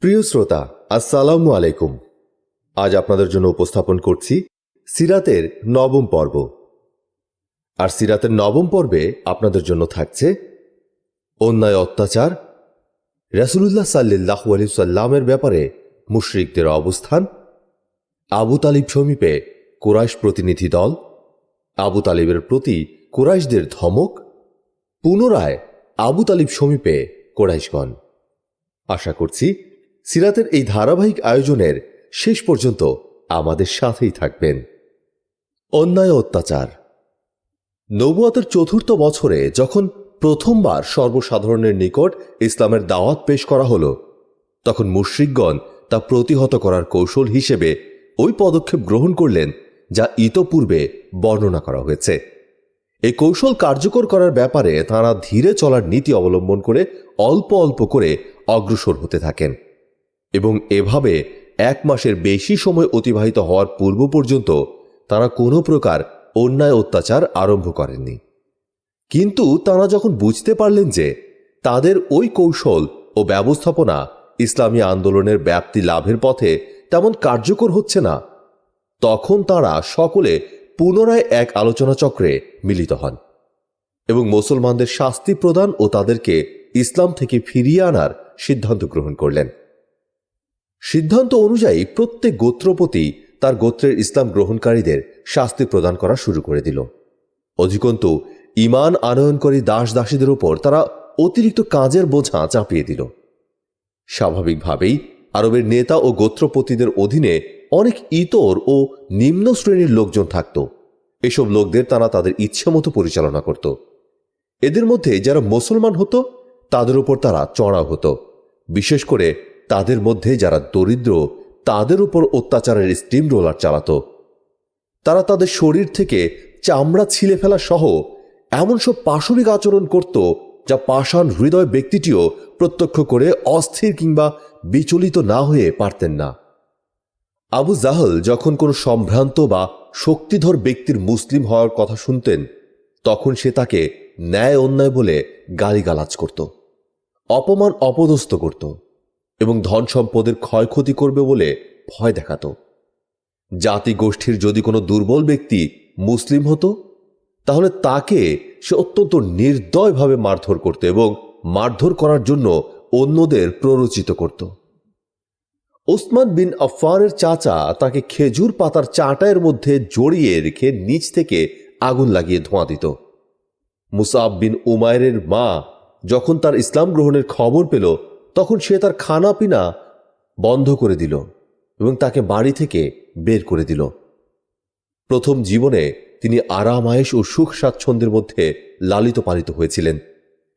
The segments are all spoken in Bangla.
প্রিয় শ্রোতা, আসসালামু আলাইকুম। আজ আপনাদের জন্য উপস্থাপন করছি সিরাতের নবম পর্ব। আর সিরাতের নবম পর্বে আপনাদের জন্য থাকছে অন্যায়, অত্যাচার, রাসুলুল্লাহ সাল্লাহ আলী সাল্লামের ব্যাপারে মুশরিকদের অবস্থান, আবু তালিব সমীপে কোরাইশ প্রতিনিধি দল, আবু তালিবের প্রতি কোরাইশদের ধমক, পুনরায় আবু তালিব সমীপে কোরাইশগণ। আশা করছি সিরাতের এই ধারাবাহিক আয়োজনের শেষ পর্যন্ত আমাদের সাথেই থাকবেন। অন্যায় অত্যাচার। নবুয়াতের চতুর্থ বছরে যখন প্রথমবার সর্বসাধারণের নিকট ইসলামের দাওয়াত পেশ করা হল, তখন মুশ্রিকগণ তা প্রতিহত করার কৌশল হিসেবে ওই পদক্ষেপ গ্রহণ করলেন যা ইতপূর্বে বর্ণনা করা হয়েছে। এই কৌশল কার্যকর করার ব্যাপারে তাঁরা ধীরে চলার নীতি অবলম্বন করে অল্প অল্প করে অগ্রসর হতে থাকেন। এবং এভাবে এক মাসের বেশি সময় অতিবাহিত হওয়ার পূর্ব পর্যন্ত তারা কোনো প্রকার অন্যায় অত্যাচার আরম্ভ করেননি। কিন্তু তারা যখন বুঝতে পারলেন যে তাদের ওই কৌশল ও ব্যবস্থাপনা ইসলামী আন্দোলনের ব্যাপ্তি লাভের পথে তেমন কার্যকর হচ্ছে না, তখন তারা সকলে পুনরায় এক আলোচনা চক্রে মিলিত হন এবং মুসলমানদের শাস্তি প্রদান ও তাদেরকে ইসলাম থেকে ফিরিয়ে আনার সিদ্ধান্ত গ্রহণ করলেন। সিদ্ধান্ত অনুযায়ী প্রত্যেক গোত্রপতি তার গোত্রের ইসলাম গ্রহণকারীদের শাস্তি প্রদান করা শুরু করে দিল। অধিকন্তু ইমান আনয়নকারী দাস দাসীদের উপর তারা অতিরিক্ত কাজের বোঝা চাপিয়ে দিল। স্বাভাবিকভাবেই আরবের নেতা ও গোত্রপতিদের অধীনে অনেক ইতর ও নিম্ন শ্রেণির লোকজন থাকত। এসব লোকদের তারা তাদের ইচ্ছে মতো পরিচালনা করত। এদের মধ্যে যারা মুসলমান হতো, তাদের উপর তারা চড়াও হতো। বিশেষ করে তাদের মধ্যে যারা দরিদ্র, তাদের উপর অত্যাচারের স্টিম রোলার চালাত। তারা তাদের শরীর থেকে চামড়া ছিলে ফেলা সহ এমন সব পাশবিক আচরণ করত যা পাষাণ হৃদয় ব্যক্তিটিও প্রত্যক্ষ করে অস্থির কিংবা বিচলিত না হয়ে পারতেন না। আবু জাহল যখন কোনো সম্ভ্রান্ত বা শক্তিধর ব্যক্তির মুসলিম হওয়ার কথা শুনতেন, তখন সে তাকে ন্যায় অন্যায় বলে গালিগালাজ করত অপমান অপদস্থ করত। এবং ধন সম্পদের ক্ষয়ক্ষতি করবে বলে ভয় দেখাত। জাতি গোষ্ঠীর যদি কোনো দুর্বল ব্যক্তি মুসলিম হতো, তাহলে তাকে সে অত্যন্ত নির্দয়ভাবে মারধর করত এবং মারধর করার জন্য অন্যদের প্ররোচিত করত। ওসমান বিন আফফানের চাচা তাকে খেজুর পাতার চাটায়ের মধ্যে জড়িয়ে রেখে নিচ থেকে আগুন লাগিয়ে ধোঁয়া দিত। মুসাব বিন উমায়ের মা যখন তার ইসলাম গ্রহণের খবর পেল তখন সে তার খানা পিনা বন্ধ করে দিল এবং তাকে বাড়ি থেকে বের করে দিল। প্রথম জীবনে তিনি আরাম আয়েস ও সুখ স্বাচ্ছন্দ্যের মধ্যে লালিত পালিত হয়েছিলেন।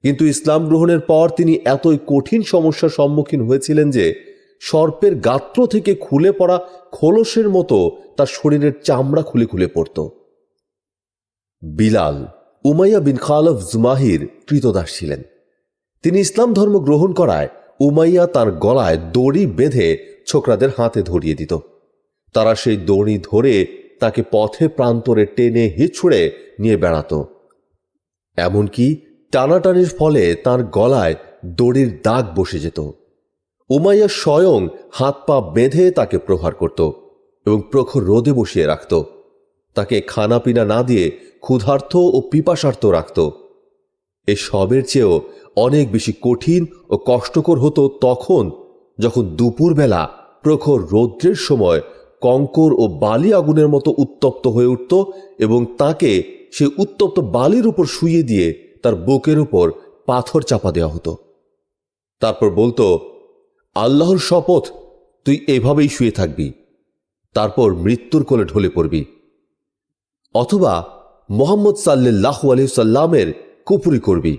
কিন্তু ইসলাম গ্রহণের পর তিনি এতই কঠিন সমস্যার সম্মুখীন হয়েছিলেন যে সর্পের গাত্র থেকে খুলে পড়া খোলসের মতো তার শরীরের চামড়া খুলে খুলে পড়ত। বিলাল, উমাইয়া বিন খালফ জুমাহির কৃতদাস ছিলেন। তিনি ইসলাম ধর্ম গ্রহণ করায় উমাইয়া তার গলায় দড়ি বেঁধে ছোকরাদের হাতে ধরিয়ে দিত। তারা সেই দড়ি ধরে তাকে পথে প্রান্তরে টেনে হিছড়ে নিয়ে বেড়াত। এমনকি টানাটানির ফলে তার গলায় দড়ির দাগ বসে যেত। উমাইয়া স্বয়ং হাত পা বেঁধে তাকে প্রহার করত এবং প্রখর রোদে বসিয়ে রাখত। তাকে খানাপিনা না দিয়ে ক্ষুধার্থ ও পিপাসার্থ রাখত। এ সবের চেয়েও অনেক বেশি কঠিন ও কষ্টকর হতো তখন, যখন দুপুরবেলা প্রখর রৌদ্রের সময় কঙ্কর ও বালি আগুনের মতো উত্তপ্ত হয়ে উঠত এবং তাকে সে উত্তপ্ত বালির উপর শুয়ে দিয়ে তার বুকের উপর পাথর চাপা দেওয়া হতো। তারপর বলতো, আল্লাহর শপথ, তুই এভাবেই শুয়ে থাকবি। তারপর মৃত্যুর কোলে ঢলে পড়বি। অথবা মোহাম্মদ সাল্লাহ আলহিসাল্লামের কুপুরি করবি।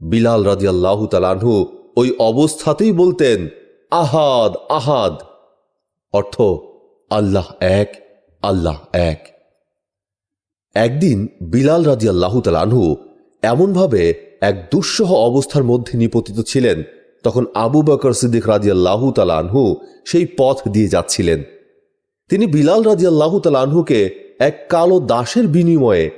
বিলাল রাজি আল্লাহ তালাহু ওই অবস্থাতেই বলতেন, আহাদ আহাদ। অর্থ, আল্লাহ এক আল্লাহ এক। একদিন বিলাল রাজি আল্লাহ তালাহু এমনভাবে এক দুঃসহ অবস্থার মধ্যে নিপতিত ছিলেন, তখন আবু বকর সিদ্দিক রাজি আল্লাহ তালাহু সেই পথ দিয়ে যাচ্ছিলেন। তিনি বিলাল রাজি আল্লাহ তালাহুকে এক কালো দাসের বিনিময়ে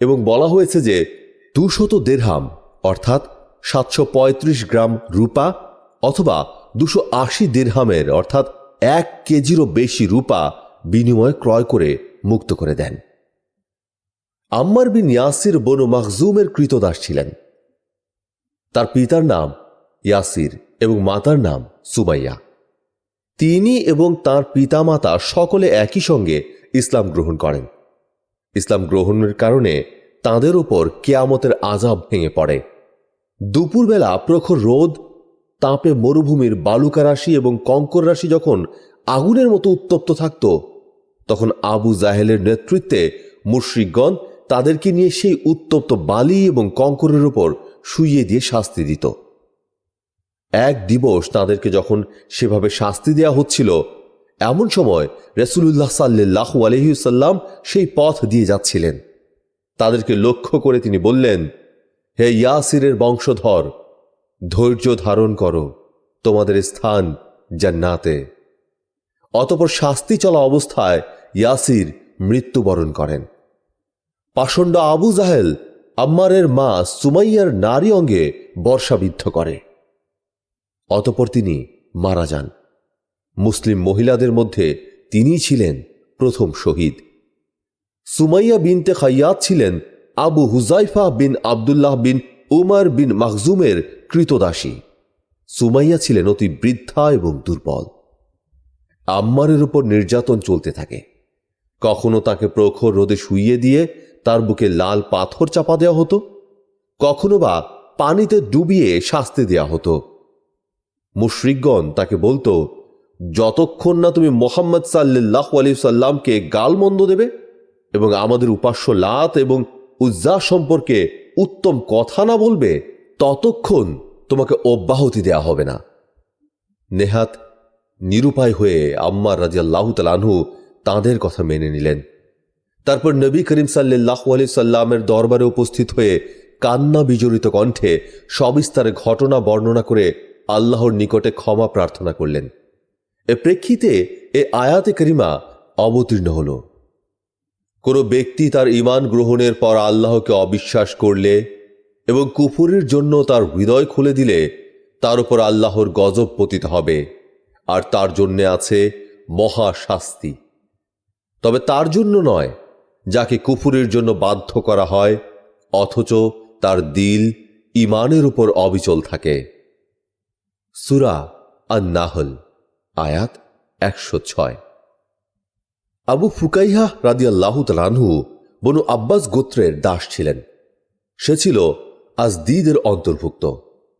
এবং বলা হয়েছে যে দুশত দেড়হাম, অর্থাৎ সাতশো পঁয়ত্রিশ গ্রাম রূপা অথবা দুশো আশি দেড়হামের, অর্থাৎ এক কেজিরও বেশি রূপা বিনিময়ে ক্রয় করে মুক্ত করে দেন। আম্মার বিন ইয়াসির বনু মখজুমের কৃতদাস ছিলেন। তার পিতার নাম ইয়াসির এবং মাতার নাম সুমাইয়া। তিনি এবং তার পিতামাতা সকলে একই সঙ্গে ইসলাম গ্রহণ করেন। ইসলাম গ্রহণের কারণে তাদের ওপর কেয়ামতের আজাব ভেঙে পড়ে। দুপুরবেলা প্রখর রোদ, তাপে মরুভূমির বালুকা রাশি এবং কঙ্কর রাশি যখন আগুনের মতো উত্তপ্ত থাকত, তখন আবু জাহেলের নেতৃত্বে মুশ্রিকগণ তাদেরকে নিয়ে সেই উত্তপ্ত বালি এবং কঙ্করের উপর শুইয়ে দিয়ে শাস্তি দিত। এক দিবস তাদেরকে যখন সেভাবে শাস্তি দেয়া হচ্ছিল, এমন সময় রসুল্লাহ সাল্লাহ আলহিউসাল্লাম সেই পথ দিয়ে যাচ্ছিলেন। তাদেরকে লক্ষ্য করে তিনি বললেন, হে ইয়াসিরের বংশধর, ধৈর্য ধারণ করো, তোমাদের স্থান জান্নাতে। অতপর শাস্তি চলা অবস্থায় ইয়াসির মৃত্যুবরণ করেন। পাষণ্ড আবু জাহেল আম্মারের মা সুমাইয়ার নারী অঙ্গে বর্ষাবিদ্ধ করে। অতপর তিনি মারা যান। মুসলিম মহিলাদের মধ্যে তিনি ছিলেন প্রথম শহীদ। সুমাইয়া বিনতে খাইয়াত ছিলেন আবু হুজাইফা বিন আবদুল্লাহ বিন উমার বিন মাকজুমের কৃতদাসী। সুমাইয়া ছিলেন অতি বৃদ্ধা এবং দুর্বল। আম্মারের উপর নির্যাতন চলতে থাকে। কখনো তাকে প্রখর রোদে শুইয়ে দিয়ে তার বুকে লাল পাথর চাপা দেওয়া হতো, কখনো বা পানিতে ডুবিয়ে শাস্তি দেওয়া হতো। মুশরিকগণ তাকে বলতো, যতক্ষণ না তুমি মোহাম্মদ সাল্লাহ আলি সাল্লামকে গালমন্দ দেবে এবং আমাদের উপাস্য লাত এবং উজ্জা সম্পর্কে উত্তম কথা না বলবে, ততক্ষণ তোমাকে অব্যাহতি দেয়া হবে না। নেহাত নিরুপায় হয়ে আম্মার রাজিয়াল্লাহ তালানহু তাঁদের কথা মেনে নিলেন। তারপর নবী করিম সাল্লাহ আলি সাল্লামের দরবারে উপস্থিত হয়ে কান্না বিজড়িত কণ্ঠে সবিস্তারে ঘটনা বর্ণনা করে আল্লাহর নিকটে ক্ষমা প্রার্থনা করলেন। এ প্রেক্ষিতে এ আয়াতে করিমা অবতীর্ণ হল। কোনো ব্যক্তি তার ইমান গ্রহণের পর আল্লাহকে অবিশ্বাস করলে এবং কুফুরির জন্য তার হৃদয় খুলে দিলে, তার উপর আল্লাহর গজব পতিত হবে, আর তার জন্যে আছে মহা শাস্তি তবে তার জন্য নয়, যাকে কুফুরের জন্য বাধ্য করা হয়, অথচ তার দিল ইমানের উপর অবিচল থাকে। সুরা আর নাহল আয়াত একশো ছয়। আবু ফুকাইহা রাদিয়াল্লাহ তালানহু বনু আব্বাস গোত্রের দাস ছিলেন। সে ছিল আজদিদের অন্তর্ভুক্ত।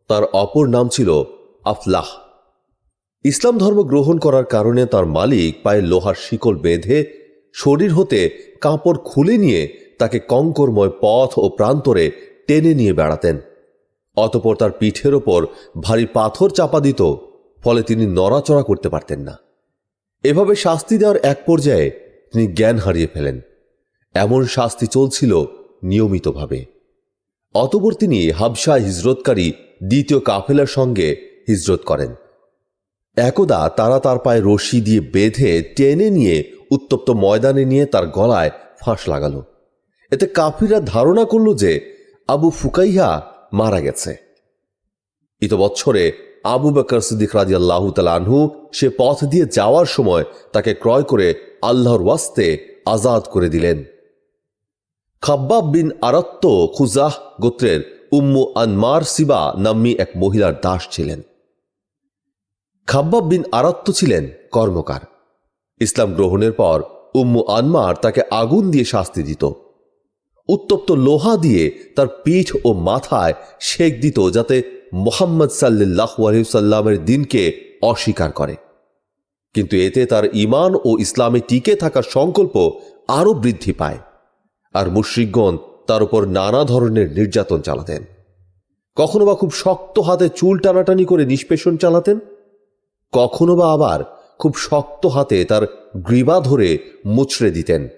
তার অপর নাম ছিল আফলাহ। ইসলাম ধর্ম গ্রহণ করার কারণে তার মালিক পায়ে লোহার শিকল বেঁধে শরীর হতে কাপড় খুলে নিয়ে তাকে কঙ্করময় পথ ও প্রান্তরে টেনে নিয়ে বেড়াতেন। অতপর তার পিঠের ওপর ভারী পাথর চাপা দিত, ফলে তিনি নড়াচড়া করতে পারতেন না। এভাবে শাস্তি দেওয়ার এক পর্যায়ে তিনি জ্ঞান হারিয়ে ফেলেন। এমন শাস্তি চলছিল নিয়মিতভাবে। অতপর তিনি হাবসা হিজরতকারী দ্বিতীয় কাফেলার সঙ্গে হিজরত করেন। একদা তারা তার পায়ে রশি দিয়ে বেঁধে টেনে নিয়ে উত্তপ্ত ময়দানে নিয়ে তার গলায় ফাঁস লাগালো। এতে কাফিরা ধারণা করল যে আবু ফুকাইহা মারা গেছে। ইত বছরে আবু বকর সিদ্দিক রাজি আল্লাহ আনহু সে পথ দিয়ে যাওয়ার সময় তাকে ক্রয় করে আল্লাহর ওয়াস্তে আজাদ করে দিলেন। খাব্বাব বিন আরত্ত খুজাহ গোত্রের উম্মু আনমার সিবা নাম্নী এক মহিলার দাস ছিলেন। খাব্বাব বিন আরত্ত ছিলেন কর্মকার। ইসলাম গ্রহণের পর উম্মু আনমার তাকে আগুন দিয়ে শাস্তি দিত। উত্তপ্ত লোহা দিয়ে তার পিঠ ও মাথায় শেক দিত যাতে মোহাম্মদ সাল্লাহ আলহিসাল্লামের দিনকে অস্বীকার করে। কিন্তু এতে তার ইমান ও ইসলামে টিকে থাকার সংকল্প আরও বৃদ্ধি পায় আর মুশ্রিকগণ তার উপর নানা ধরনের নির্যাতন চালাতেন। কখনো বা খুব শক্ত হাতে চুল টানাটানি করে নিষ্পেষণ চালাতেন, কখনো বা আবার খুব শক্ত হাতে তার গ্রীবা ধরে মুচড়ে দিতেন।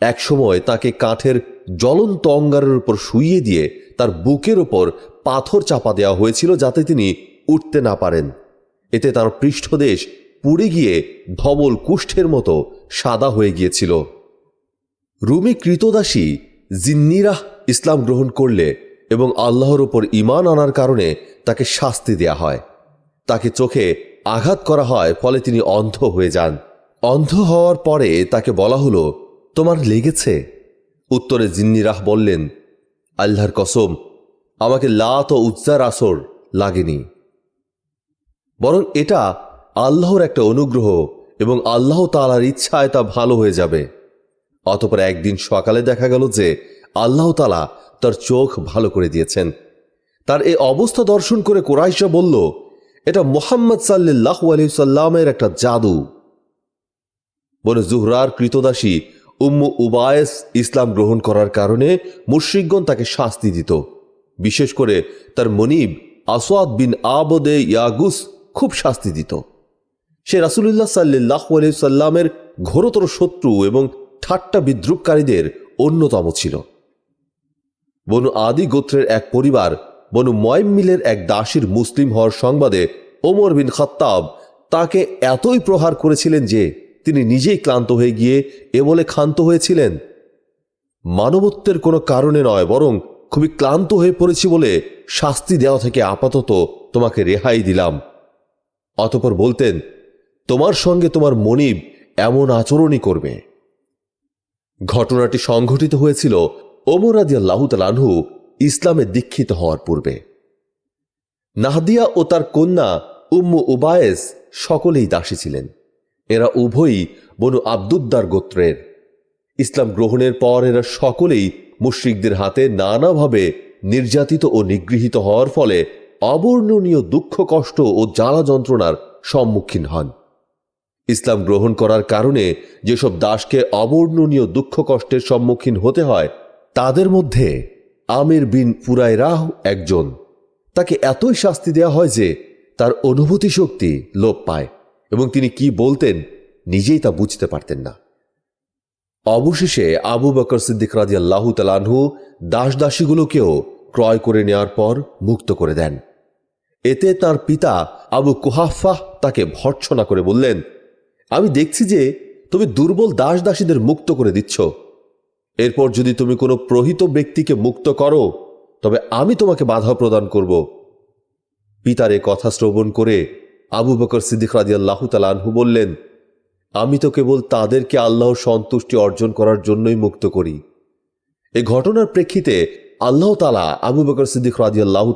একসময় তাকে কাঠের জ্বলন্ত অঙ্গারের উপর শুইয়ে দিয়ে তার বুকের ওপর পাথর চাপা দেওয়া হয়েছিল যাতে তিনি উঠতে না পারেন। এতে তার পৃষ্ঠদেশ পুড়ে গিয়ে ধবল কুষ্ঠের মতো সাদা হয়ে গিয়েছিল। রুমি কৃতদাসী জিন্নিরাহ ইসলাম গ্রহণ করলে এবং আল্লাহর ওপর ইমান আনার কারণে তাকে শাস্তি দেয়া হয়। তাকে চোখে আঘাত করা হয়, ফলে তিনি অন্ধ হয়ে যান। অন্ধ হওয়ার পরে তাকে বলা হলো তোমার লেগেছে? উত্তরে জিন্নিরাহ বললেন, আল্লাহর কসম, আমাকে লাত ও উজ্জার আসর লাগেনি। বরং এটা আল্লাহর একটা অনুগ্রহ এবং আল্লাহ তালার ইচ্ছায় তা ভালো হয়ে যাবে। অতপর একদিন সকালে দেখা গেল যে আল্লাহ তালা তার চোখ ভালো করে দিয়েছেন। তার এই অবস্থা দর্শন করে কোরাইশা বলল, এটা মোহাম্মদ সাল্লাহ আলি সাল্লামের একটা জাদু। বনে জুহরার কৃতদাসী উম্মু উবায়েস ইসলাম গ্রহণ করার কারণে মুশ্রিকগণ তাকে শাস্তি দিত। বিশেষ করে তার মনিব আসওয়াদ বিন আবদে ইয়াগুস খুব শাস্তি দিত। সে রাসুলুল্লাহ সাল্লাহ সাল্লামের ঘোরতর শত্রু এবং ঠাট্টা বিদ্রুপকারীদের অন্যতম ছিল। বনু আদি গোত্রের এক পরিবার, বনু ময়মিলের এক দাসীর মুসলিম হওয়ার সংবাদে ওমর বিন খত্তাব তাকে এতই প্রহার করেছিলেন যে তিনি নিজেই ক্লান্ত হয়ে গিয়ে এ বলে ক্ষান্ত হয়েছিলেন। মানবত্বের কোনো কারণে নয়, বরং খুবই ক্লান্ত হয়ে পড়েছি বলে শাস্তি দেওয়া থেকে আপাতত তোমাকে রেহাই দিলাম। অতপর বলতেন, তোমার সঙ্গে তোমার মনিব এমন আচরণই করবে। ঘটনাটি সংঘটিত হয়েছিল ওমর আদি আল্লাহতালাহু ইসলামে দীক্ষিত হওয়ার পূর্বে। নাহদিয়া ও তার কন্যা উম্মু উবায়েস সকলেই দাসী ছিলেন। এরা উভয়ই বনু আব্দুদ্দার গোত্রের। ইসলাম গ্রহণের পর এরা সকলেই মুশ্রিকদের হাতে নানাভাবে নির্যাতিত ও নিগৃহীত হওয়ার ফলে অবর্ণনীয় দুঃখ, কষ্ট ও জ্বালা যন্ত্রণার সম্মুখীন হন। ইসলাম গ্রহণ করার কারণে যেসব দাসকে অবর্ণনীয় দুঃখ, কষ্টের সম্মুখীন হতে হয়, তাদের মধ্যে আমির বিন ফুরাইরাহ একজন। তাকে এতই শাস্তি দেওয়া হয় যে তার অনুভূতি শক্তি লোপ পায়। এবং তিনি কি বলতেন নিজেই তা বুঝতে পারতেন না। অবশেষে আবু বকর সিদ্দিক রাজি আল্লাহ তালানহু দাস দাসীগুলোকেও ক্রয় করে নেওয়ার পর মুক্ত করে দেন। এতে তার পিতা আবু কুহাফাহ তাকে ভর্ৎসনা করে বললেন, আমি দেখছি যে তুমি দুর্বল দাস দাসীদের মুক্ত করে দিচ্ছ। এরপর যদি তুমি কোনো প্রহিত ব্যক্তিকে মুক্ত করো, তবে আমি তোমাকে বাধা প্রদান করব। পিতার এ কথা শ্রবণ করে আবু বকর সিদ্দিক রাজি আল্লাহ বললেন, আমি তো কেবল তাদেরকে আল্লাহর সন্তুষ্টি অর্জন করার জন্যই মুক্ত করি। এ ঘটনার প্রেক্ষিতে আল্লাহ তালা আবু বকর সিদ্দিক রাজি আল্লাহ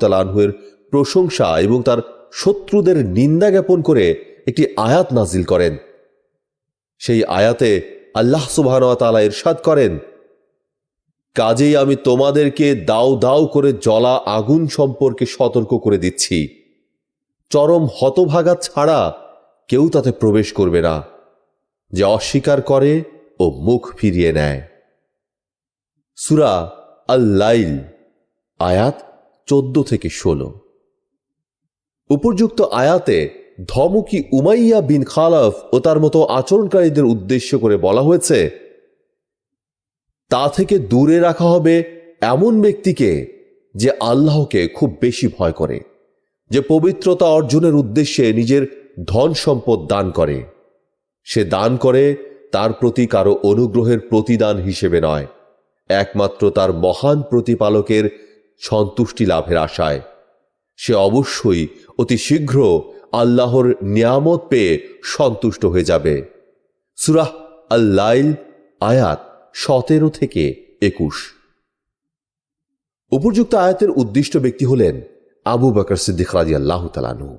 প্রশংসা এবং তার শত্রুদের নিন্দা জ্ঞাপন করে একটি আয়াত নাজিল করেন। সেই আয়াতে আল্লাহ সুবাহ তালা ইরশাদ করেন, কাজেই আমি তোমাদেরকে দাও দাও করে জলা আগুন সম্পর্কে সতর্ক করে দিচ্ছি। চরম হতভাগা ছাড়া কেউ তাতে প্রবেশ করবে না, যে অস্বীকার করে ও মুখ ফিরিয়ে নেয়। সুরা আল্লাইল, আয়াত চোদ্দ থেকে ষোলো। উপর্যুক্ত আয়াতে ধমকি উমাইয়া বিন খালাফ ও তার মতো আচরণকারীদের উদ্দেশ্য করে বলা হয়েছে, তা থেকে দূরে রাখা হবে এমন ব্যক্তিকে যে আল্লাহকে খুব বেশি ভয় করে। যে পবিত্রতা অর্জনের উদ্দেশ্যে নিজের ধন সম্পদ দান করে। সে দান করে তার প্রতি কারও অনুগ্রহের প্রতিদান হিসেবে নয়, একমাত্র তার মহান প্রতিপালকের সন্তুষ্টি লাভের আশায়। সে অবশ্যই অতি শীঘ্র আল্লাহর নিয়ামত পেয়ে সন্তুষ্ট হয়ে যাবে। সুরাহ আল্লাইল, আয়াত সতেরো থেকে একুশ। উপযুক্ত আয়াতের উদ্দিষ্ট ব্যক্তি হলেন আবু বকর সিদ্দিক রাজি আল্লাহ তালানু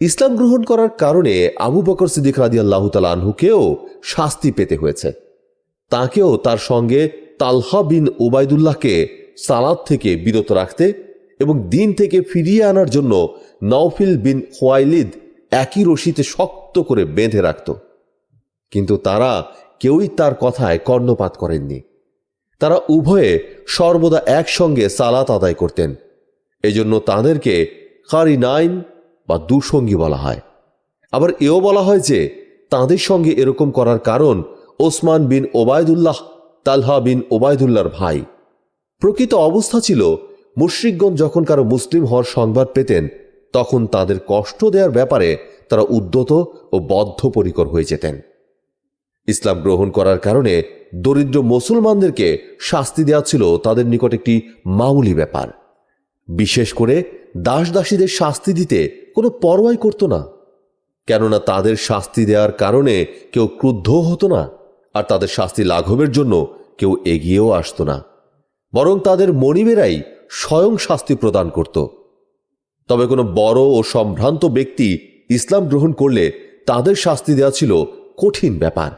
ইসলাম গ্রহণ করার কারণে আবু বকর সিদ্দিক রাজি আল্লাহ তালানহুকেও শাস্তি পেতে হয়েছে। তাকেও তার সঙ্গে তালহা বিন ওবায়দুল্লাহকে সালাদ থেকে বিরত রাখতে এবং দিন থেকে ফিরিয়ে আনার জন্য নওফিল বিন খোয়াইলিদ একই রশিতে শক্ত করে বেঁধে রাখত। কিন্তু তারা কেউই তার কথায় কর্ণপাত করেননি। তারা উভয়ে সর্বদা একসঙ্গে সালাত আদায় করতেন। এজন্য তাদেরকে কারি নাইন বা দুসঙ্গী বলা হয়। আবার এও বলা হয় যে, তাদের সঙ্গে এরকম করার কারণ ওসমান বিন ওবায়দুল্লাহ, তালহা বিন ওবায়দুল্লাহর ভাই। প্রকৃত অবস্থা ছিল মুশ্রিকগঞ্জ যখন কারও মুসলিম হওয়ার সংবাদ পেতেন, তখন তাদের কষ্ট দেওয়ার ব্যাপারে তারা উদ্যত ও বদ্ধপরিকর হয়ে যেতেন। ইসলাম গ্রহণ করার কারণে দরিদ্র মুসলমানদেরকে শাস্তি দেওয়া ছিল তাদের নিকট একটি মামুলি ব্যাপার। বিশেষ করে দাস দাসীদের শাস্তি দিতে কোনো পরোয়াই করত না। কেননা তাদের শাস্তি দেওয়ার কারণে কেউ ক্রুদ্ধ হতো না, আর তাদের শাস্তি লাঘবের জন্য কেউ এগিয়েও আসতো না। বরং তাদের মনিবেরাই স্বয়ং শাস্তি প্রদান করত। তবে কোনো বড় ও সম্ভ্রান্ত ব্যক্তি ইসলাম গ্রহণ করলে তাদের শাস্তি দেওয়া ছিল কঠিন ব্যাপার।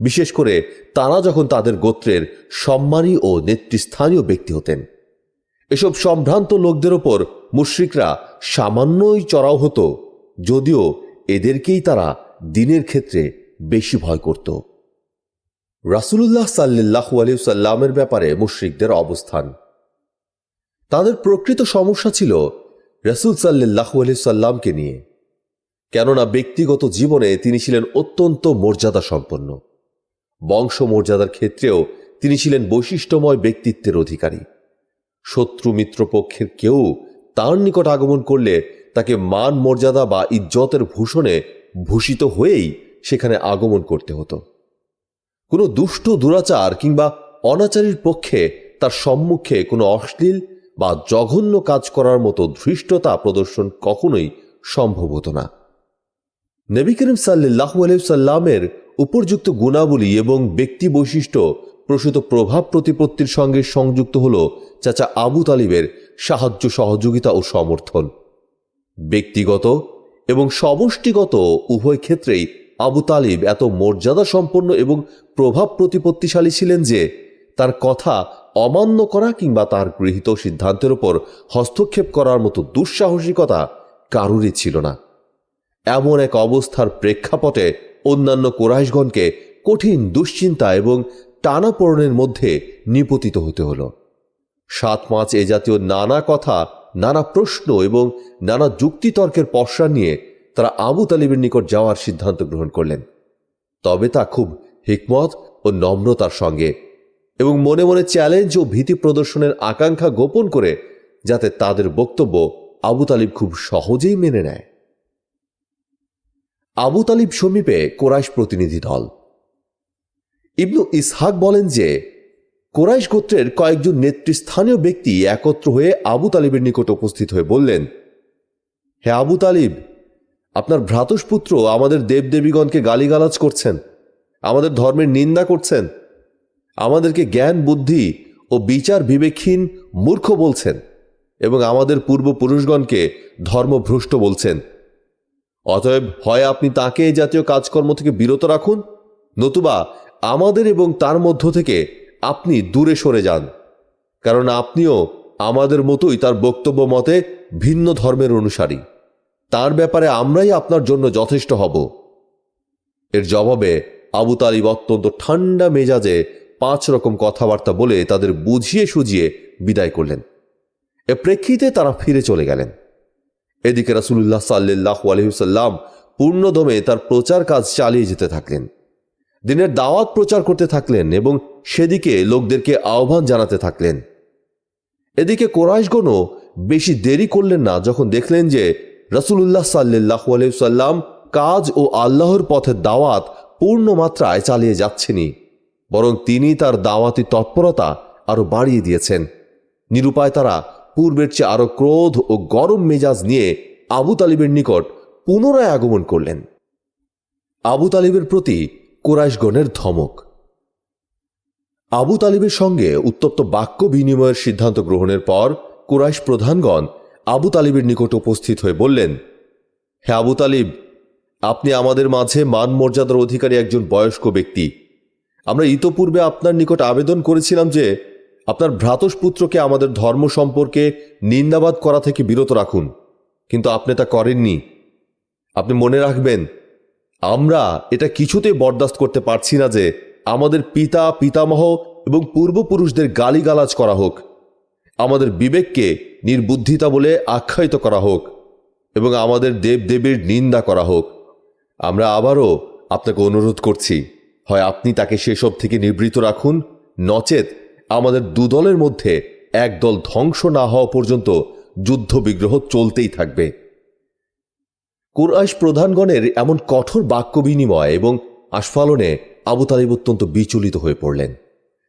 বিশেষ করে তারা যখন তাদের গোত্রের সম্মানী ও নেতৃস্থানীয় ব্যক্তি হতেন। এসব সম্ভ্রান্ত লোকদের ওপর মুশ্রিকরা সামান্যই চড়াও হতো, যদিও এদেরকেই তারা দিনের ক্ষেত্রে বেশি ভয় করত। রাসুলুল্লাহ সাল্লাহ সাল্লামের ব্যাপারে মুশ্রিকদের অবস্থান। তাদের প্রকৃত সমস্যা ছিল রসুল সাল্লাহ সাল্লামকে নিয়ে। কেননা ব্যক্তিগত জীবনে তিনি ছিলেন অত্যন্ত মর্যাদা সম্পন্ন বংশ মর্যাদার ক্ষেত্রেও তিনি ছিলেন বৈশিষ্ট্যময় ব্যক্তিত্বের অধিকারী। শত্রু মিত্রপক্ষের কেউ তার নিকট আগমন করলে তাকে মান, মর্যাদা বা ইজ্জতের ভূষণে ভূষিত হয়েই সেখানে আগমন করতে হতো। কোনো দুষ্ট দুরাচার কিংবা অনাচারীর পক্ষে তার সম্মুখে কোনো অশ্লীল বা জঘন্য কাজ করার মতো ধৃষ্টতা প্রদর্শন কখনোই সম্ভব হতো না। নবী করিম সাল্লাহ সাল্লামের উপরযুক্ত গুণাবলী এবং ব্যক্তি বৈশিষ্ট্য প্রসূত প্রভাব প্রতিপত্তির সঙ্গে সংযুক্ত হল চাচা আবু তালিবের সাহায্য, সহযোগিতা ও সমর্থন। ব্যক্তিগত এবং সমষ্টিগত উভয় ক্ষেত্রেই আবু তালিব এত মর্যাদা সম্পন্ন এবং প্রভাব প্রতিপত্তিশালী ছিলেন যে তার কথা অমান্য করা কিংবা তার গৃহীত সিদ্ধান্তের ওপর হস্তক্ষেপ করার মতো দুঃসাহসিকতা কারুরই ছিল না। এমন এক অবস্থার প্রেক্ষাপটে অন্যান্য কোরাইশগণকে কঠিন দুশ্চিন্তা এবং টানাপোড়নের মধ্যে নিপতিত হতে হল। সাত পাঁচ এ জাতীয় নানা কথা, নানা প্রশ্ন এবং নানা যুক্তিতর্কের পশ্রা নিয়ে তারা আবু তালিবের নিকট যাওয়ার সিদ্ধান্ত গ্রহণ করলেন। তবে তা খুব হিকমত ও নম্রতার সঙ্গে এবং মনে মনে চ্যালেঞ্জ ও ভীতি প্রদর্শনের আকাঙ্ক্ষা গোপন করে যাতে তাদের বক্তব্য আবু তালিব খুব সহজেই মেনে নেয়। আবু তালিব সমীপে কোরাইশ প্রতিনিধি দল। ইবনু ইসহাক বলেন যে, কোরাইশ গোত্রের কয়েকজন নেতৃস্থানীয় ব্যক্তি একত্র হয়ে আবু তালিবের নিকট উপস্থিত হয়ে বললেন, হে আবু তালিব, আপনার ভ্রাতুষ্পুত্র আমাদের দেবদেবীগণকে গালিগালাজ করছেন, আমাদের ধর্মের নিন্দা করছেন, আমাদেরকে জ্ঞান, বুদ্ধি ও বিচার বিবেকহীন মূর্খ বলছেন এবং আমাদের পূর্বপুরুষগণকে ধর্মভ্রষ্ট বলছেন। অতএব হয় আপনি তাকে এই জাতীয় কাজকর্ম থেকে বিরত রাখুন, নতুবা আমাদের এবং তার মধ্য থেকে আপনি দূরে সরে যান। কারণ আপনিও আমাদের মতোই তার বক্তব্য মতে ভিন্ন ধর্মের অনুসারী। তার ব্যাপারে আমরাই আপনার জন্য যথেষ্ট হব। এর জবাবে আবু তালিব অত্যন্ত ঠান্ডা মেজাজে পাঁচ রকম কথাবার্তা বলে তাদের বুঝিয়ে সুজিয়ে বিদায় করলেন। এ প্রেক্ষিতে তারা ফিরে চলে গেলেন। এদিকে রাসুল্লাহ সাল্লাহ আলহিসাল্লাম পূর্ণদমে তার প্রচার কাজ চালিয়ে যেতে থাকলেন। দিনের দাওয়াত প্রচার করতে থাকলেন এবং সেদিকে লোকদেরকে আহ্বান জানাতে থাকলেন। এদিকে কোরআশগণও বেশি দেরি করলেন না, যখন দেখলেন যে রসুল্লাহ সাল্লাহ আলহিসাল্লাম কাজ ও আল্লাহর পথের দাওয়াত পূর্ণ মাত্রায় চালিয়ে যাচ্ছেনই, বরং তিনি তার দাওয়াতি তৎপরতা আরও বাড়িয়ে দিয়েছেন। নিরুপায় তারা পূর্বের চেয়ে আরও ক্রোধ ও গরম মেজাজ নিয়ে আবু তালিবের নিকট পুনরায় আগমন করলেন। আবু তালিবের প্রতি কোরাইশগণের ধমক। আবু তালিবের সঙ্গে উত্তপ্ত বাক্য বিনিময়ের সিদ্ধান্ত গ্রহণের পর কুরাইশ প্রধানগণ আবু তালিবের নিকট উপস্থিত হয়ে বললেন, হে আবু তালিব, আপনি আমাদের মাঝে মান মর্যাদার অধিকারী একজন বয়স্ক ব্যক্তি। আমরা ইতোপূর্বে আপনার নিকট আবেদন করেছিলাম যে আপনার ভ্রাতস্পুত্রকে আমাদের ধর্ম সম্পর্কে নিন্দাবাদ করা থেকে বিরত রাখুন। কিন্তু আপনি তা করেননি। আপনি মনে রাখবেন, আমরা এটা কিছুতেই বরদাস্ত করতে পারছি না যে আমাদের পিতা, পিতামহ এবং পূর্বপুরুষদের গালিগালাজ করা হোক, আমাদের বিবেককে নির্বুদ্ধিতা বলে আখ্যায়িত করা হোক এবং আমাদের দেবদেবীর নিন্দা করা হোক। আমরা আবারও আপনাকে অনুরোধ করছি, হয় আপনি তাকে সেসব থেকে নিবৃত রাখুন, নচেত আমাদের দুদলের মধ্যে একদল ধ্বংস না হওয়া পর্যন্ত যুদ্ধ বিগ্রহ চলতেই থাকবে। কুরআশ প্রধানগণের এমন কঠোর বাক্য বিনিময় এবং আস্ফালনে আবু তালিব অত্যন্ত বিচলিত হয়ে পড়লেন।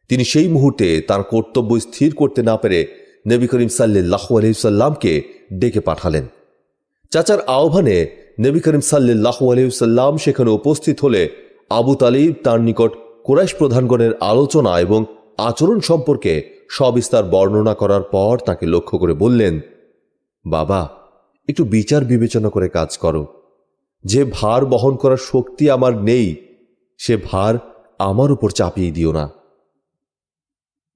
তিনি সেই মুহূর্তে তার কর্তব্য স্থির করতে না পেরে নবী করিম সাল্লাহ আলহিসাল্লামকে ডেকে পাঠালেন। চাচার আহ্বানে নবী করিম সাল্লাহ আলহিসাল্লাম সেখানে উপস্থিত হলে আবু তালিব তার নিকট কুরাইশ প্রধানগণের আলোচনা এবং আচরণ সম্পর্কে সবিস্তার বর্ণনা করার পর তাকে লক্ষ্য করে বললেন, বাবা, একটু বিচার বিবেচনা করে কাজ করো। যে ভার বহন করার শক্তি আমার নেই, সে ভার আমার উপর চাপিয়ে দিও না।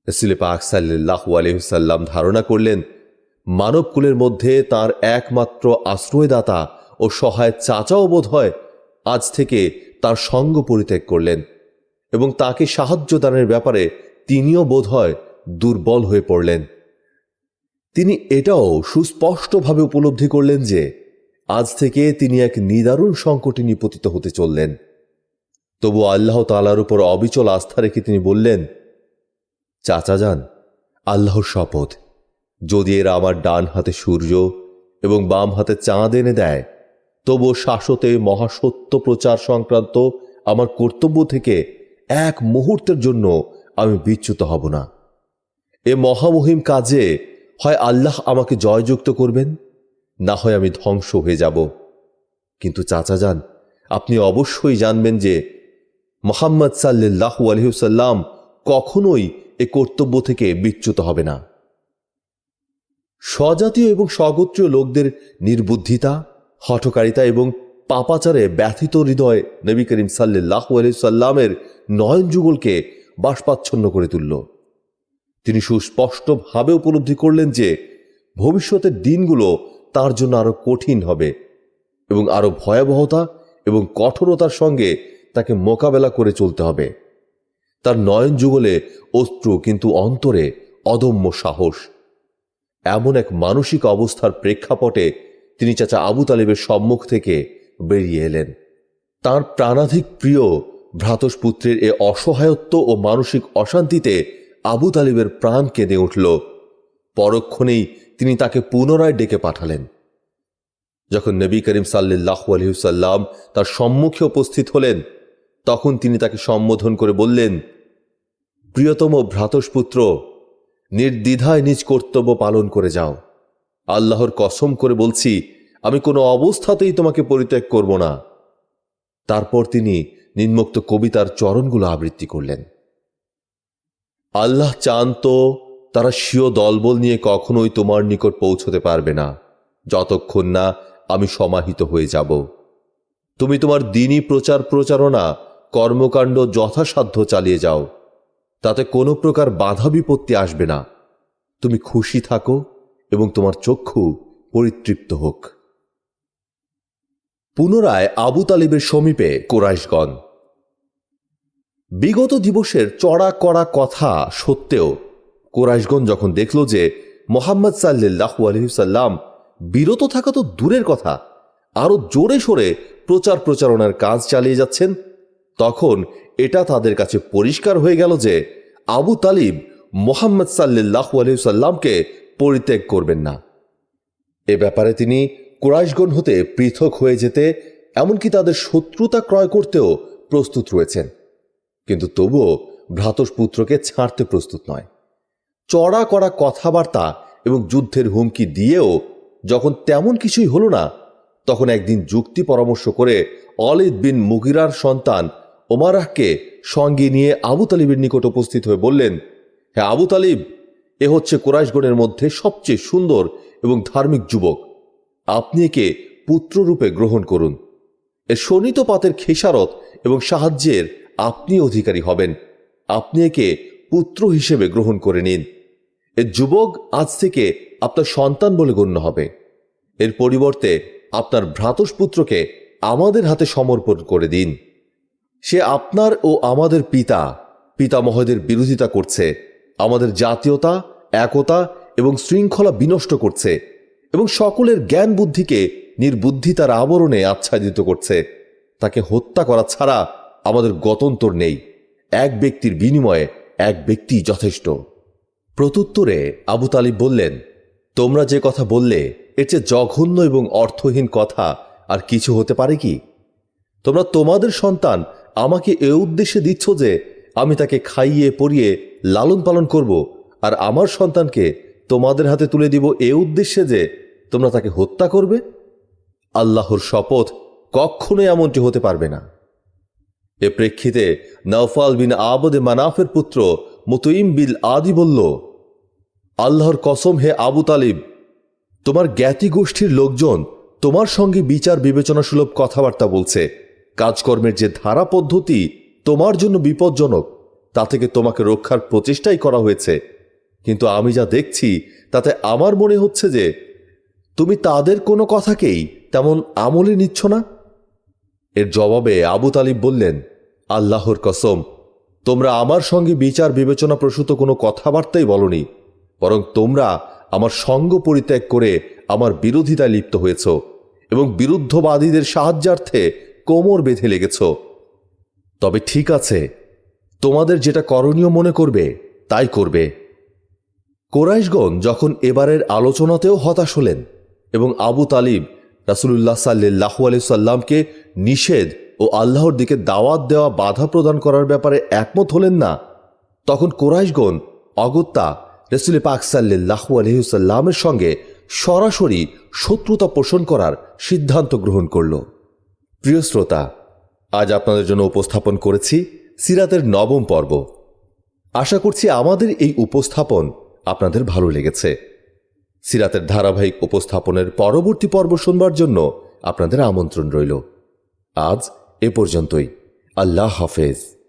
রসুল পাক সাল্লাহ আলহিসাল্লাম ধারণা করলেন মানবকুলের মধ্যে তার একমাত্র আশ্রয়দাতা ও সহায় চাচাও বোধ হয় আজ থেকে তার সঙ্গ পরিত্যাগ করলেন এবং তাকে সাহায্য দানের ব্যাপারে তিনিও বোধ হয় দুর্বল হয়ে পড়লেন। তিনি এটাও সুস্পষ্টভাবে উপলব্ধি করলেন যে, আজ থেকে তিনি এক নিদারুণ সংকটে নিপতিত হতে চললেন। তবু আল্লাহ তালার উপর অবিচল আস্থা রেখে তিনি বললেন, চাচা যান, আল্লাহর শপথ। যদি এরা আমার ডান হাতে সূর্য এবং বাম হাতে চাঁদ এনে দেয়, তবু শাশ্বতে মহাসত্য প্রচার সংক্রান্ত আমার কর্তব্য থেকে এক মুহূর্তের জন্য আমি বিচ্যুত হব না। এ মহামহিম কাজে হয় আল্লাহ আমাকে জয়যুক্ত করবেন, না হয় আমি ধ্বংস হয়ে যাব। কিন্তু চাচা যান, আপনি অবশ্যই জানবেন যে মোহাম্মদ সাল্লাহ আলহিসাল্লাম কখনোই এ কর্তব্য থেকে বিচ্যুত হবে না। স্বজাতীয় এবং স্বগোত্রীয় লোকদের নির্বুদ্ধিতা, হঠকারিতা এবং পাপাচারে ব্যথিত হৃদয় নবী করিম সাল্লাহ সাল্লামের নয়ন যুগলকে বাষ্পাচ্ছন্ন করে তুলল। তিনি সুস্পষ্টভাবে উপলব্ধি করলেন যে, ভবিষ্যতের দিনগুলো তার জন্য আরও কঠিন হবে এবং আরও ভয়াবহতা এবং কঠোরতার সঙ্গে তাকে মোকাবেলা করে চলতে হবে। তার নয়ন যুগলে অস্ত্র কিন্তু অন্তরে অদম্য সাহস। এমন এক মানসিক অবস্থার প্রেক্ষাপটে তিনি চাচা আবু তালেবের সম্মুখ থেকে বেরিয়ে এলেন। তার প্রাণাধিক প্রিয় ভ্রাতসপুত্রের এ অসহায়ত্ব ও মানসিক অশান্তিতে আবু তালিবের প্রাণ কেঁদে উঠল। পরক্ষণেই তিনি তাকে পুনরায় ডেকে পাঠালেন। যখন নবী করিম সাল্লাহ আলহিসাল্লাম তার সম্মুখে উপস্থিত হলেন, তখন তিনি তাকে সম্বোধন করে বললেন, প্রিয়তম ভ্রাতসপুত্র নির্দ্বিধায় নিজ কর্তব্য পালন করে যাও। আল্লাহর কসম করে বলছি, আমি কোনো অবস্থাতেই তোমাকে পরিত্যাগ করব না। তারপর তিনি নিম্মুক্ত কবিতার চরণগুলো আবৃত্তি করলেন। আল্লাহ চান তো তারা স্বীয় দলবল নিয়ে কখনোই তোমার নিকট পৌঁছতে পারবে না। যতক্ষণ না আমি সমাহিত হয়ে যাব। তুমি তোমার দিনই প্রচার প্রচারণা, কর্মকাণ্ড যথাসাধ্য চালিয়ে যাও। তাতে কোনো প্রকার বাধা বিপত্তি আসবে না। তুমি খুশি থাকো এবং তোমার চক্ষু পরিতৃপ্ত হোক। পুনরায় আবু তালিবের সমীপে কোরাইশগণ। বিগত দিবসের চড়া করা কথা সত্ত্বেও কোরাইশগণ যখন দেখল যে মোহাম্মদ সাল্লাহ আলহিসাল্লাম বিরত থাকা তো দূরের কথা আরও জোরে সোরে প্রচার প্রচারণার কাজ চালিয়ে যাচ্ছেন, তখন এটা তাদের কাছে পরিষ্কার হয়ে গেল যে আবু তালিব মোহাম্মদ সাল্লাহ আলহিসাল্লামকে পরিত্যাগ করবেন না। এ ব্যাপারে তিনি কুরাইশগণ হতে পৃথক হয়ে যেতে, এমনকি তাদের শত্রুতা ক্রয় করতেও প্রস্তুত রয়েছেন। কিন্তু তবুও ভ্রাতসপুত্রকে ছাড়তে প্রস্তুত নয়। চড়া করা কথাবার্তা এবং যুদ্ধের হুমকি দিয়েও যখন তেমন কিছুই হলো না, তখন একদিন যুক্তি পরামর্শ করে অলিদ বিন মুগিরার সন্তান ওমারাহকে সঙ্গে নিয়ে আবু তালিবের নিকট উপস্থিত হয়ে বললেন হ্যাঁ আবু তালিব, এ হচ্ছে কোরাইশগণের মধ্যে সবচেয়ে সুন্দর এবং ধার্মিক যুবক। আপনি একে পুত্ররূপে গ্রহণ করুন। এর শোণিত পাতের খেসারত এবং সাহায্যের আপনি অধিকারী হবেন। আপনি একে পুত্র হিসেবে গ্রহণ করে নিন। এর যুবক আজ থেকে আপনার সন্তান বলে গণ্য হবে। এর পরিবর্তে আপনার ভ্রাতসপুত্রকে আমাদের হাতে সমর্পণ করে দিন। সে আপনার ও আমাদের পিতা, পিতামহদের বিরোধিতা করছে, আমাদের জাতীয়তা, একতা এবং শৃঙ্খলা বিনষ্ট করছে। এবং সকলের জ্ঞান বুদ্ধিকে নির্বুদ্ধিতার আবরণে আচ্ছাদিত করছে। তাকে হত্যা করা ছাড়া আমাদের গতন্তর নেই। এক ব্যক্তির বিনিময়ে এক ব্যক্তি যথেষ্ট। প্রত্যুত্তরে আবু তালিব বললেন, তোমরা যে কথা বললে, এর চেয়ে জঘন্য এবং অর্থহীন কথা আর কিছু হতে পারে কি? তোমরা তোমাদের সন্তান আমাকে এ উদ্দেশ্যে দিচ্ছ যে আমি তাকে খাইয়ে, পরিয়ে লালন পালন করব আর আমার সন্তানকে তোমাদের হাতে তুলে দিব এ উদ্দেশ্যে যে তোমরা তাকে হত্যা করবে? আল্লাহর শপথ কখনোই এমনটি হতে পারবে না। এ প্রেক্ষিতে নওফাল বিন আবদে মানাফের পুত্র মুতইম বিল আদি বলল, আল্লাহর কসম হে আবু তালিব, তোমার জ্ঞাতি গোষ্ঠীর লোকজন তোমার সঙ্গে বিচার বিবেচনা সুলভ কথাবার্তা বলছে। কাজকর্মের যে ধারা পদ্ধতি তোমার জন্য বিপজ্জনক, তা থেকে তোমাকে রক্ষার প্রচেষ্টাই করা হয়েছে। কিন্তু আমি যা দেখছি, তাতে আমার মনে হচ্ছে যে, তুমি তাদের কোনো কথাকেই তেমন আমলে নিচ্ছ না? এর জবাবে আবু তালিব বললেন, আল্লাহর কসম, তোমরা আমার সঙ্গে বিচার বিবেচনা প্রসূত কোনো কথাবার্তাই বলনি, বরং তোমরা আমার সঙ্গ পরিত্যাগ করে আমার বিরোধিতায় লিপ্ত হয়েছ এবং বিরুদ্ধবাদীদের সাহায্যার্থে কোমর বেঁধে লেগেছ। তবে ঠিক আছে, তোমাদের যেটা করণীয় মনে করবে, তাই করবে। কোরাইশগণ যখন এবারের আলোচনাতেও হতাশ হলেন এবং আবু তালিব রাসুলুল্লাহ সাল্লাহ আলি সাল্লামকে নিষেধ ও আল্লাহর দিকে দাওয়াত দেওয়া বাধা প্রদান করার ব্যাপারে একমত হলেন না, তখন কোরাইশগণ অগত্যা রসুল পাক সাল্লাহ আলহিসাল্লামের সঙ্গে সরাসরি শত্রুতা পোষণ করার সিদ্ধান্ত গ্রহণ করল। প্রিয় শ্রোতা, আজ আপনাদের জন্য উপস্থাপন করেছি সিরাতের নবম পর্ব। আশা করছি আমাদের এই উপস্থাপন আপনাদের ভালো লেগেছে। সিরাতের ধারাবাহিক উপস্থাপনের পরবর্তী পর্ব শুনবার জন্য আপনাদের আমন্ত্রণ রইল। আজ এ পর্যন্তই। আল্লাহ হাফেজ।